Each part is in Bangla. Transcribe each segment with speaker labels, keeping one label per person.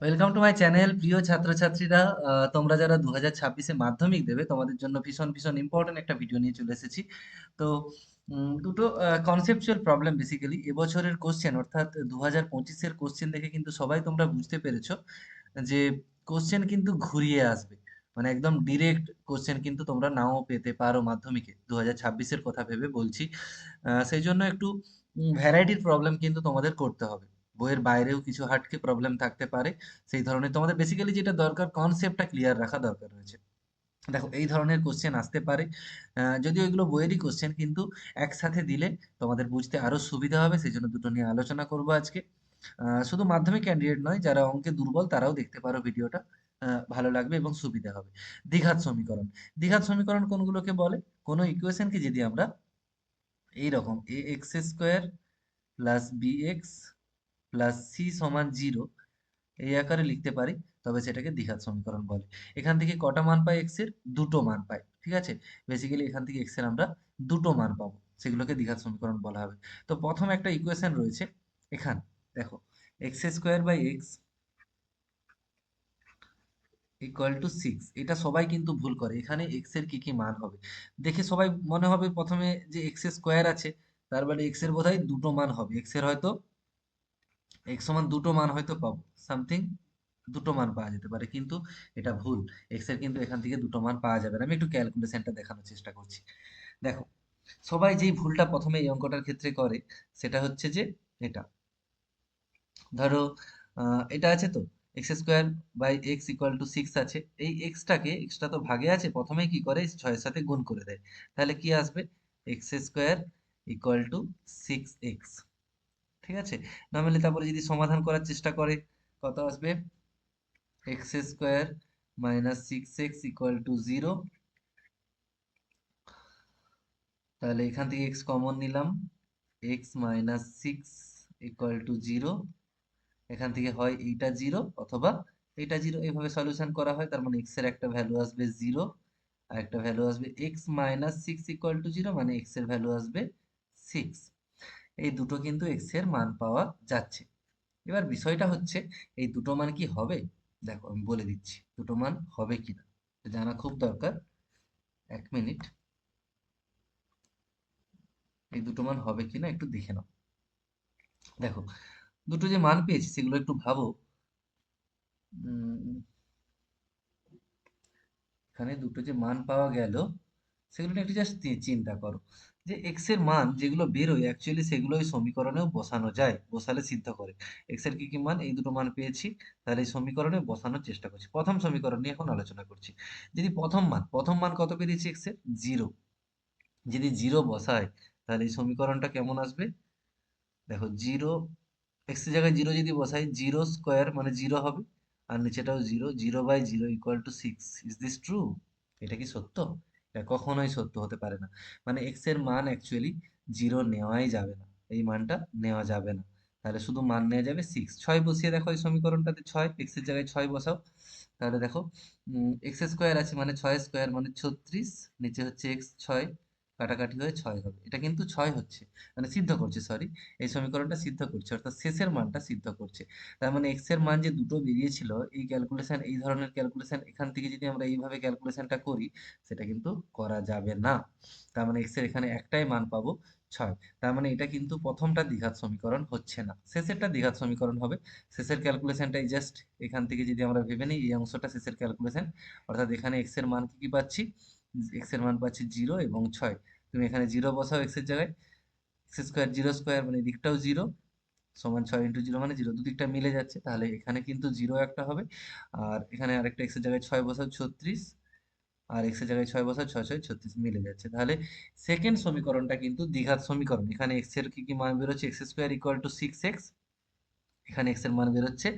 Speaker 1: ওয়েলকাম টু মাই চ্যানেল প্রিয় ছাত্রছাত্রীরা। তোমরা যারা দু হাজার ছাব্বিশে মাধ্যমিক দেবে, তোমাদের জন্য ভীষণ ভীষণ ইম্পর্টেন্ট একটা ভিডিও নিয়ে চলে এসেছি। তো দুটো কনসেপচুয়াল প্রবলেম বেসিক্যালি এবছরের কোশ্চেন অর্থাৎ দু হাজার পঁচিশের কোশ্চেন দেখে কিন্তু সবাই তোমরা বুঝতে পেরেছ যে কোশ্চেন কিন্তু ঘুরিয়ে আসবে। মানে একদম ডিরেক্ট কোশ্চেন কিন্তু তোমরা নাও পেতে পারো মাধ্যমিকে। দু হাজার ছাব্বিশের কথা ভেবে বলছি। সেই জন্য একটু ভ্যারাইটির প্রবলেম কিন্তু তোমাদের করতে হবে। বইয়ের বাইরেও কিছু হাটকে প্রবলেম থাকতে পারে সেই ধরনের। তোমাদের বেসিক্যালি যেটা দরকার কনসেপ্টটা ক্লিয়ার রাখা দরকার রয়েছে। দেখো এই ধরনের কোশ্চেন আসতে পারে। আহ, যদিও এগুলো বইয়েরই কোশ্চেন কিন্তু একসাথে দিলে তোমাদের বুঝতে আরও সুবিধা হবে সেই জন্য দুটো নিয়ে আলোচনা করব আজকে। শুধু মাধ্যমিক ক্যান্ডিডেট নয় যারা অঙ্কে দুর্বল তারাও দেখতে পারো ভিডিওটা। ভালো লাগবে এবং সুবিধা হবে। দ্বিঘাত সমীকরণ। দ্বিঘাত সমীকরণ কোনগুলোকে বলে? কোনো ইকুয়েশনকে যদি আমরা এইরকম A X square plus B X plus C সমান জিরো এই আকারে লিখতে পারি, তবে সেটাকে দ্বিঘাত সমীকরণ বলে। এখান থেকে কটা মান পাই এক্সের? দুটো মান পাই, ঠিক আছে? বেসিক্যালি এখান থেকে এক্সের আমরা দুটো মান পাবো, সেগুলোকে দ্বিঘাত সমীকরণ বলা হবে। তো প্রথম একটা ইকুয়েশন রয়েছে, এখানে, দেখো X square by X equal to six এটা সবাই কিন্তু ভুল করে, এখানে এক্সের কি কি মান হবে? দেখে সবাই মনে হবে প্রথমে যে এক্স স্কোয়ার আছে, তার মানে এক্সের বোধহয় দুটো মান হবে এক্সের হয়তো এক্স সমান দুটো মান হয়তো পাবো। সামথিং দুটো মান পাওয়া যেতে পারে, কিন্তু এটা ভুল। এক্সের কিন্তু এখান থেকে দুটো মান পাওয়া যাবে না। আমি একটু ক্যালকুলেশনটা দেখানোর চেষ্টা করছি। দেখো, সবাই যেই ভুলটা প্রথমে এই অঙ্কটার ক্ষেত্রে করে, সেটা হচ্ছে যে এটা। ধরো এটা আছে তো? X square by X equal to six আছে। এই এক্সটাকে এক্সটা তো ভাগে আছে, প্রথমেই কি করে? ছয়ের সাথে গুণ করে দেয়। তাহলে কি আসবে? X square equal to six X ঠিক আছে? নর্মালি তারপরে যদি সমাধান করার চেষ্টা করে, কত আসবে? X square minus six X equal to zero তাহলে এখান থেকে এক্স কমন নিলাম। X minus six equal to zero এখান থেকে হয় এইটা জিরো অথবা এইটা জিরো এইভাবে সলিউশন করা হয়, তার মানে এক্সের একটা ভ্যালু আসবে জিরো আর একটা ভ্যালু আসবে X minus six equal to zero মানে এক্সের ভ্যালু আসবে সিক্স এই দুটো কিন্তু এক্সের মান পাওয়া যাচ্ছে। এবার বিষয়টা হচ্ছে, এই দুটো মান কি হবে? দেখো, আমি বলে দিচ্ছি, দুটো মান হবে কিনা। জানা খুব দরকার। এক মিনিট। এই দুটো মান হবে কিনা একটু দেখে নাও। দেখো, দুটো যে মান পেয়েছি, সেগুলো একটু ভাবো। এখানে দুটো যে মান পাওয়া গেল, সেগুলো একটু জাস্ট চিন্তা করো। যে এক্সের মান যেগুলো বেরোয় অ্যাকচুয়ালি সেগুলো ওই সমীকরণেও বসানো যায়, বসালে সিদ্ধ করে। এক্সের কি কি মান? এই দুটো মান পেয়েছি, তাহলে এই সমীকরণে বসানোর চেষ্টা করছি। প্রথম সমীকরণ নিয়ে এখন আলোচনা করছি। যদি প্রথম মান প্রথম মান কত পেয়েছি এক্সের? জিরো। যদি জিরো বসায়, তাহলে এই সমীকরণটা কেমন আসবে? দেখো, জিরো এক্সের জায়গায় জিরো যদি বসাই, জিরো স্কোয়ার মানে জিরো হবে, আর নিচেটাও zero. Zero by zero equal to six is this true এটা কি সত্য? কখনোই সত্য হতে পারে না। মানে এক্সের মান অ্যাকচুয়ালি জিরো নেওয়াই যাবে না। এই মানটা নেওয়া যাবে না। তাহলে শুধু মান নেওয়া যাবে সিক্স ছয় বসিয়ে দেখো এই সমীকরণটাতে ছয় এক্সের জায়গায় ছয় বসাও। তাহলে দেখো এক্স স্কোয়ার আছে মানে ছয় স্কোয়ার মানে ছত্রিশ, নিচে হচ্ছে এক্স ছয়। কাটাকাটি হয়ে ছয় হবে। এটা কিন্তু ছয় হচ্ছে। মানে সিদ্ধ করছে সরি এই সমীকরণটা সিদ্ধ করছে, অর্থাৎ শেষের মানটা সিদ্ধ করছে। তার মানে এক্সের মান যে দুটো বেরিয়েছিল, এই ক্যালকুলেশন এই ধরনের ক্যালকুলেশন এখান থেকে যদি আমরা এইভাবে ক্যালকুলেশনটা করি, সেটা কিন্তু করা যাবে না। তার মানে এক্সের এখানে একটাই মান পাবো, ছয়। তার মানে এটা কিন্তু প্রথমটা দ্বিঘাত সমীকরণ হচ্ছে না। শেষেরটা দ্বিঘাত সমীকরণ হবে। শেষের ক্যালকুলেশনটাই জাস্ট এখান থেকে যদি আমরা ভেবে নিই, এই অংশটা শেষের ক্যালকুলেশন অর্থাৎ এখানে এক্সের মান কি কি পাচ্ছি? এক্সের মান পাচ্ছি জিরো এবং ছয়। তুমি এখানে জিরো বসাও এক্সের জায়গায়। এক্স স্কোয়ার জিরো স্কোয়ার মানে দিকটাও জিরো সমান ছয় ইন্টু জিরো মানে জিরো দুদিকটা মিলে যাচ্ছে, তাহলে এখানে কিন্তু জিরো একটা হবে। আর এখানে আরেকটা এক্সের জায়গায় ছয় বসাও ছত্রিশ। আর এক্সের জায়গায় ছয় বসাও ছয় ছয়, ছত্রিশ মিলে যাচ্ছে। তাহলে সেকেন্ড সমীকরণটা কিন্তু দ্বিঘাত সমীকরণ। এখানে এক্সের কি কি মান বেরোচ্ছে? X square equal to six x এখানে এক্সের মান বেরোচ্ছে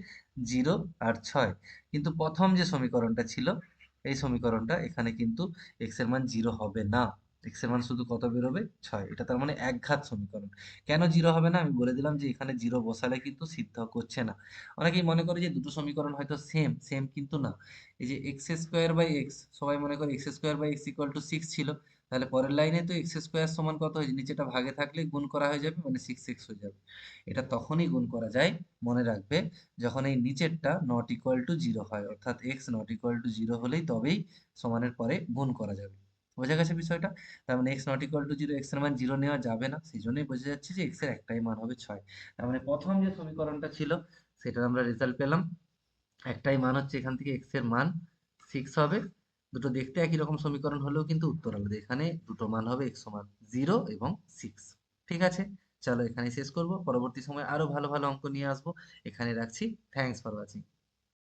Speaker 1: জিরো আর ছয়। কিন্তু প্রথম যে সমীকরণটা ছিল এই সমীকরণটা এখানে কিন্তু এক্সের মান জিরো হবে না। এক্সের মান শুধু কত বেরোবে? ছয়। এটা তার মানে একঘাত সমীকরণ। কেন জিরো হবে না? আমি বলে দিলাম যে এখানে জিরো বসালে কিন্তু সিদ্ধ করছে না। অনেকেই মনে করে যে দুটো সমীকরণ হয়তো সেম সেম কিন্তু না। এই যে এক্স স্কোয়ার বাই এক্স সবাই মনে করে x square by x equal to six ছিল। তাহলে পরের লাইনে তো এক্স স্কোয়ার সমান কত হয়েছে? নিচেটা ভাগে থাকলে গুণ করা হয়ে যাবে মানে সিক্স এক্স হয়ে যাবে। এটা তখনই গুণ করা যায়, মনে রাখবে, যখন এই নিচেরটা নট ইকুয়াল টু জিরো হয়। অর্থাৎ x not equal to zero হলেই তবেই সমানের পরে গুণ করা যাবে। বোঝা গেছে বিষয়টা? তার মানে x not equal to zero এক্সের মান জিরো নেওয়া যাবে না। সেই জন্যই বোঝা যাচ্ছে যে এক্সের একটাই মান হবে ছয়। তার মানে প্রথম যে সমীকরণটা ছিল, সেটার আমরা রেজাল্ট পেলাম। একটাই মান হচ্ছে এখান থেকে এক্সের মান সিক্স হবে। দুটো দেখতে একই রকম সমীকরণ হলেও কিন্তু উত্তর আলাদা। এখানে দুটো মান হবে এক্স সমান জিরো এবং সিক্স ঠিক আছে? চলো এখানে শেষ করব। পরবর্তী সময় আরও ভালো ভালো অঙ্ক নিয়ে আসব। এখানে রাখছি। Thanks for watching